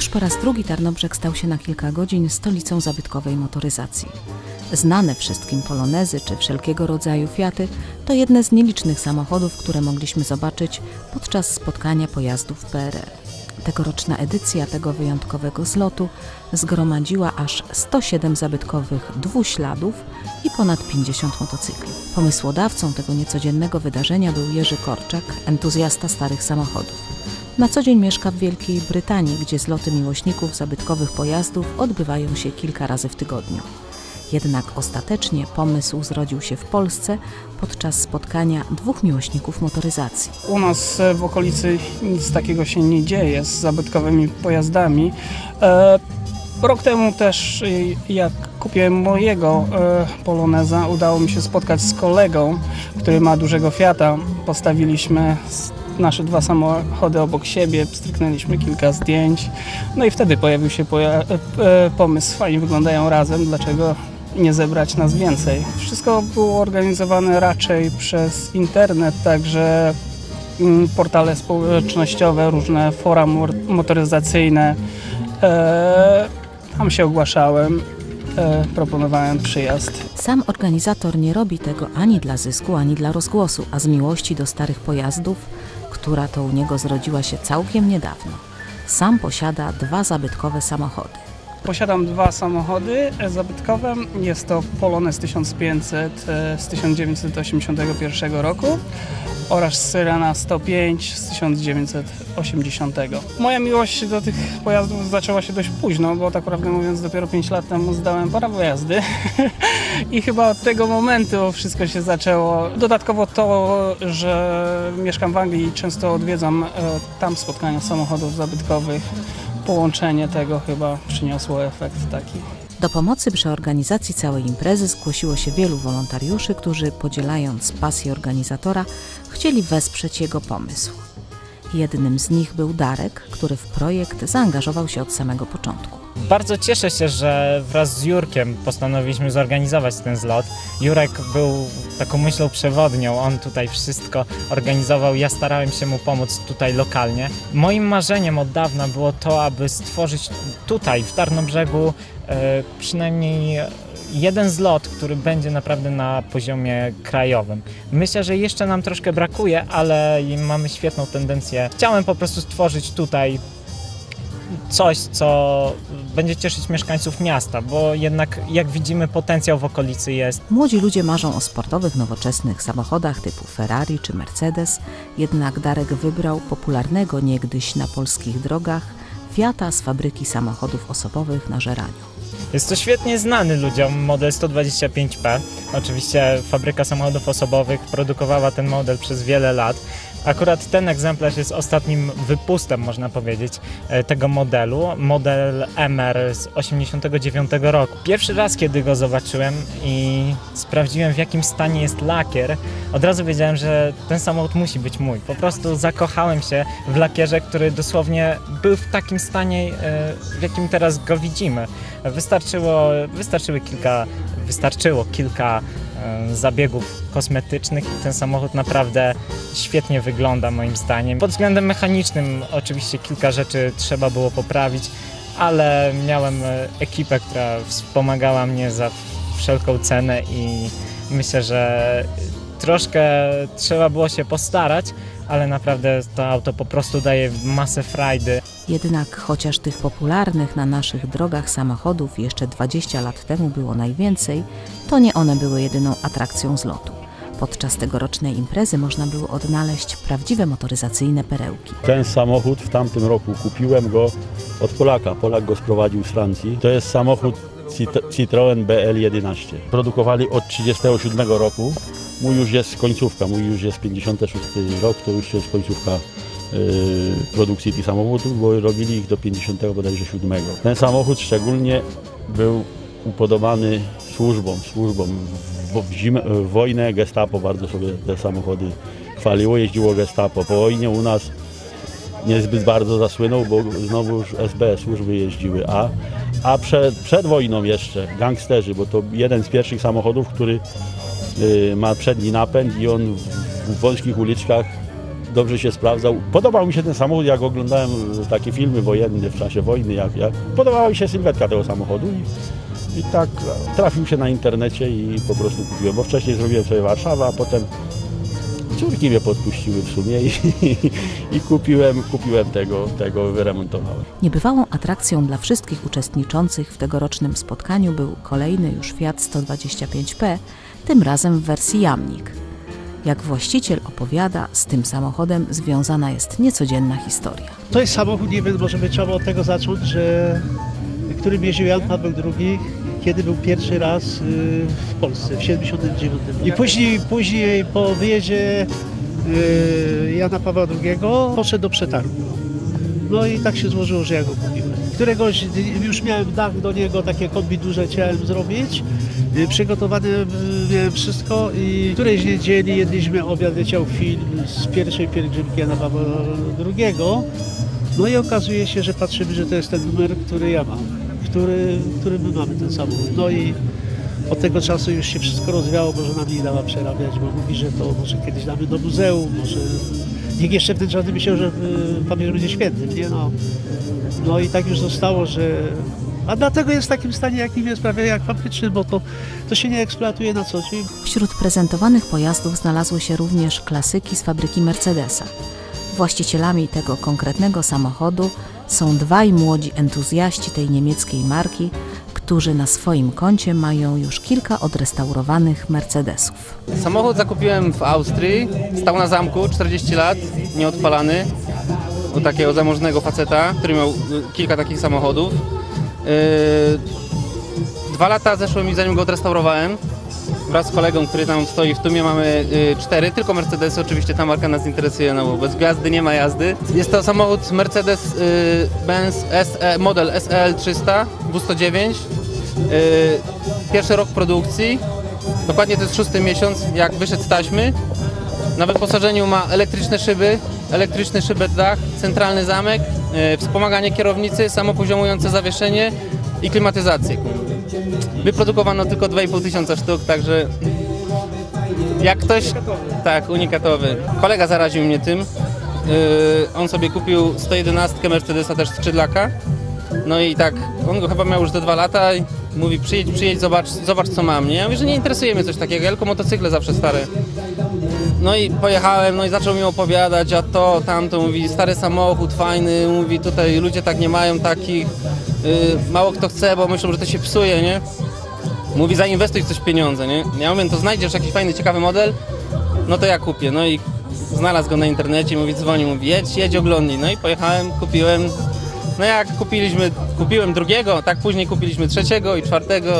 Już po raz drugi Tarnobrzeg stał się na kilka godzin stolicą zabytkowej motoryzacji. Znane wszystkim polonezy czy wszelkiego rodzaju Fiaty to jedne z nielicznych samochodów, które mogliśmy zobaczyć podczas spotkania pojazdów PRL. Tegoroczna edycja tego wyjątkowego zlotu zgromadziła aż 107 zabytkowych dwuśladów i ponad 50 motocykli. Pomysłodawcą tego niecodziennego wydarzenia był Jerzy Korczak, entuzjasta starych samochodów. Na co dzień mieszka w Wielkiej Brytanii, gdzie zloty miłośników zabytkowych pojazdów odbywają się kilka razy w tygodniu. Jednak ostatecznie pomysł zrodził się w Polsce podczas spotkania dwóch miłośników motoryzacji. U nas e, w okolicy nic takiego się nie dzieje z zabytkowymi pojazdami. E, Rok temu też, e, jak kupiłem mojego Poloneza, udało mi się spotkać z kolegą, który ma dużego Fiata. Postawiliśmy nasze dwa samochody obok siebie, stryknęliśmy kilka zdjęć. No i wtedy pojawił się poja- e, e, pomysł, fajnie wyglądają razem, dlaczego nie zebrać nas więcej. Wszystko było organizowane raczej przez internet, także mm, portale społecznościowe, różne fora motoryzacyjne. E, tam się ogłaszałem, proponowałem przyjazd. Sam organizator nie robi tego ani dla zysku, ani dla rozgłosu, a z miłości do starych pojazdów, która to u niego zrodziła się całkiem niedawno. Sam posiada dwa zabytkowe samochody. Posiadam dwa samochody zabytkowe. Jest to Polonez 1500 e, z 1981 roku oraz Syrena 105 z 1980. Moja miłość do tych pojazdów zaczęła się dość późno, bo tak prawdę mówiąc dopiero 5 lat temu zdałem prawo jazdy i chyba od tego momentu wszystko się zaczęło. Dodatkowo to, że mieszkam w Anglii i często odwiedzam e, tam spotkania samochodów zabytkowych, połączenie tego chyba przyniosło efekt taki. Do pomocy przy organizacji całej imprezy zgłosiło się wielu wolontariuszy, którzy podzielając pasję organizatora, chcieli wesprzeć jego pomysł. Jednym z nich był Darek, który w projekt zaangażował się od samego początku. Bardzo cieszę się, że wraz z Jurkiem postanowiliśmy zorganizować ten zlot. Jurek był taką myślą przewodnią, on tutaj wszystko organizował, ja starałem się mu pomóc tutaj lokalnie. Moim marzeniem od dawna było to, aby stworzyć tutaj w Tarnobrzegu e, przynajmniej jeden zlot, który będzie naprawdę na poziomie krajowym. Myślę, że jeszcze nam troszkę brakuje, ale mamy świetną tendencję. Chciałem po prostu stworzyć tutaj coś, co będzie cieszyć mieszkańców miasta, bo jednak jak widzimy potencjał w okolicy jest. Młodzi ludzie marzą o sportowych, nowoczesnych samochodach typu Ferrari czy Mercedes, jednak Darek wybrał popularnego niegdyś na polskich drogach Fiata z fabryki samochodów osobowych na Żeraniu. Jest to świetnie znany ludziom model 125P. Oczywiście fabryka samochodów osobowych produkowała ten model przez wiele lat. Akurat ten egzemplarz jest ostatnim wypustem, można powiedzieć, e, tego modelu. Model MR z 89 roku. Pierwszy raz, kiedy go zobaczyłem i sprawdziłem, w jakim stanie jest lakier, od razu wiedziałem, że ten samochód musi być mój. Po prostu zakochałem się w lakierze, który dosłownie był w takim stanie, e, w jakim teraz go widzimy. Wystarczyło, wystarczyły kilka, wystarczyło kilka zabiegów kosmetycznych i ten samochód naprawdę świetnie wygląda moim zdaniem. Pod względem mechanicznym oczywiście kilka rzeczy trzeba było poprawić, ale miałem e, ekipę, która wspomagała mnie za wszelką cenę i myślę, że troszkę trzeba było się postarać, ale naprawdę to auto po prostu daje masę frajdy. Jednak chociaż tych popularnych na naszych drogach samochodów jeszcze 20 lat temu było najwięcej, to nie one były jedyną atrakcją zlotu. Podczas tegorocznej imprezy można było odnaleźć prawdziwe motoryzacyjne perełki. Ten samochód w tamtym roku kupiłem go od Polaka. Polak go sprowadził z Francji. To jest samochód Citroen BL11. Produkowali od 1937 roku. Mój już jest końcówka, mój już jest 56 rok, to już jest końcówka yy, produkcji tych samochodów, bo robili ich do 50 bodajże 7. Ten samochód szczególnie był upodobany służbom, służbom. W, zimę, w wojnę gestapo bardzo sobie te samochody chwaliło, jeździło gestapo. Po wojnie u nas niezbyt bardzo zasłynął, bo znowu już SB służby jeździły, a, a przed, przed wojną jeszcze gangsterzy, bo to jeden z pierwszych samochodów, który y, ma przedni napęd i on w, w wąskich uliczkach dobrze się sprawdzał. Podobał mi się ten samochód, jak oglądałem e, takie filmy wojenne w czasie wojny, jak, jak podobała mi się sylwetka tego samochodu i, i tak trafił się na internecie i po prostu kupiłem, bo wcześniej zrobiłem sobie Warszawę, a potem córki mnie podpuściły w sumie i, i kupiłem, kupiłem tego, tego wyremontowałem. Niebywałą atrakcją dla wszystkich uczestniczących w tegorocznym spotkaniu był kolejny już Fiat 125P, tym razem w wersji jamnik. Jak właściciel opowiada, z tym samochodem związana jest niecodzienna historia. To jest samochód, nie wiem, może by trzeba od tego zacząć, że którym jeździł Jan Paweł II, kiedy był pierwszy raz y, w Polsce, w 79. I później, później po wyjeździe y, Jana Pawła II poszedł do przetargu. No i tak się złożyło, że ja go kupiłem. Któregoś już miałem dach do niego, takie kombi duże chciałem zrobić. Y, Przygotowane miałem wszystko i którejś niedzieli jedliśmy obiad, leciał film z pierwszej pielgrzymki Jana Pawła II. No i okazuje się, że patrzymy, że to jest ten numer, który ja mam, który, który my mamy ten samochód. No i od tego czasu już się wszystko rozwiało, bo żona mi nie dała przerabiać, bo mówi, że to może kiedyś damy do muzeum, może... Nikt jeszcze w ten czas nie myślał, że y, papież będzie świętym, nie no. No i tak już zostało, że... A dlatego jest w takim stanie, jakim jest, prawie jak fabryczny, bo to, to się nie eksploatuje na co dzień. Wśród prezentowanych pojazdów znalazły się również klasyki z fabryki Mercedesa. Właścicielami tego konkretnego samochodu są dwaj młodzi entuzjaści tej niemieckiej marki, którzy na swoim koncie mają już kilka odrestaurowanych Mercedesów. Samochód zakupiłem w Austrii, stał na zamku 40 lat, nieodpalany, u takiego zamożnego faceta, który miał y, kilka takich samochodów. Yy, Dwa lata zeszło mi zanim go odrestaurowałem. Wraz z kolegą, który tam stoi w tumie mamy y, cztery, tylko Mercedesy, oczywiście ta marka nas interesuje, no bo bez gwiazdy nie ma jazdy. Jest to samochód Mercedes-Benz SE, model SL 300 W109. Yy, Pierwszy rok produkcji, Dokładnie to jest szósty miesiąc, jak wyszedł z taśmy. Na wyposażeniu ma elektryczne szyby, elektryczny szybet dach, centralny zamek, e, wspomaganie kierownicy, samopoziomujące zawieszenie i klimatyzację. Wyprodukowano tylko 2,5 tysiąca sztuk, także jak ktoś... Tak, unikatowy. Kolega zaraził mnie tym. Yy, on sobie kupił 111 Mercedesa też skrzydlaka. No i tak, on go chyba miał już ze dwa lata i mówi przyjedź, przyjedź, zobacz, zobacz co mam, nie? Ja mówię, że nie interesuje mnie coś takiego, ja tylko motocykle zawsze stare. No i pojechałem, no i zaczął mi opowiadać, a to, tamto, mówi stary samochód, fajny, mówi tutaj ludzie tak nie mają takich, yy, mało kto chce, bo myślą, że to się psuje, nie? Mówi zainwestuj w coś pieniądze, nie? Ja mówię, to znajdziesz jakiś fajny, ciekawy model, no to ja kupię, no i znalazł go na internecie, mówi, dzwoni, mówi jedź, jedź oglądnij, no i pojechałem, kupiłem, no jak kupiliśmy, kupiłem drugiego, tak później kupiliśmy trzeciego i czwartego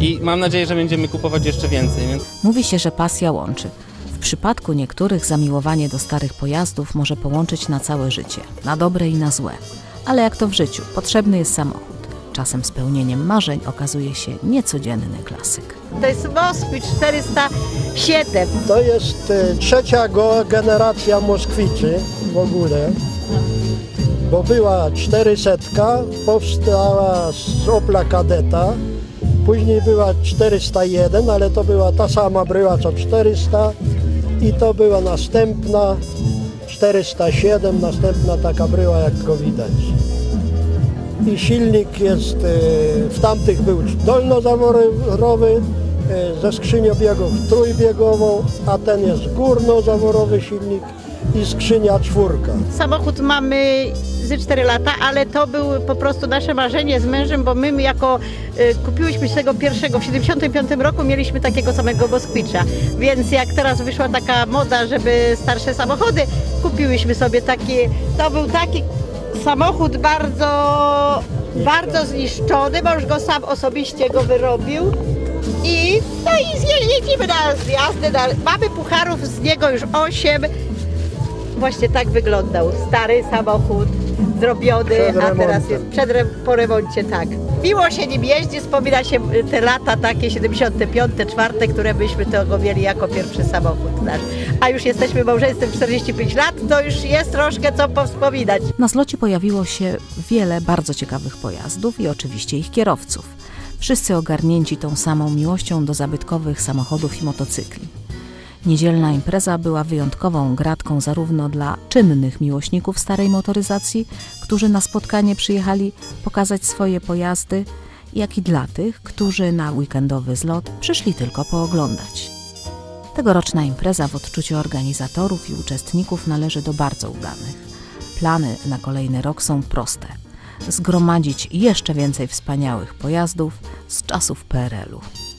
i mam nadzieję, że będziemy kupować jeszcze więcej, więc Mówi się, że pasja łączy. W przypadku niektórych zamiłowanie do starych pojazdów może połączyć na całe życie, na dobre i na złe. Ale jak to w życiu, potrzebny jest samochód. Czasem spełnieniem marzeń okazuje się niecodzienny klasyk. To jest Moskwy 407. To jest e, trzecia go generacja Moskwicy w ogóle, bo była 400, powstała z Opla Kadeta, później była 401, ale to była ta sama bryła co 400 i to była następna 407, następna taka bryła jak go widać. I silnik jest, e, w tamtych był dolnozaworowy, e, ze skrzynią biegów trójbiegową, a ten jest górnozaworowy silnik i skrzynia czwórka. Samochód mamy ze 4 lata, ale to był po prostu nasze marzenie z mężem, bo my jako y, kupiłyśmy się tego pierwszego, w 75 roku mieliśmy takiego samego Moskwicza, więc jak teraz wyszła taka moda, żeby starsze samochody, kupiłyśmy sobie taki, to był taki samochód bardzo, bardzo zniszczony, mąż go sam osobiście go wyrobił. I, no i zje- jedziemy na zjazdy, na, mamy pucharów z niego już 8, Właśnie tak wyglądał. Stary samochód, zrobiony, Przed a teraz remontem. jest przed re, po remoncie, tak. Miło się nim jeździ, wspomina się te lata takie 75, 4, które byśmy tego mieli jako pierwszy samochód nasz. A już jesteśmy małżeństwem 45 lat, to już jest troszkę co powspominać. Na zlocie pojawiło się wiele bardzo ciekawych pojazdów i oczywiście ich kierowców. Wszyscy ogarnięci tą samą miłością do zabytkowych samochodów i motocykli. Niedzielna impreza była wyjątkową gratką zarówno dla czynnych miłośników starej motoryzacji, którzy na spotkanie przyjechali pokazać swoje pojazdy, jak i dla tych, którzy na weekendowy zlot przyszli tylko pooglądać. Tegoroczna impreza w odczuciu organizatorów i uczestników należy do bardzo udanych. Plany na kolejny rok są proste. Zgromadzić jeszcze więcej wspaniałych pojazdów z czasów PRL-u.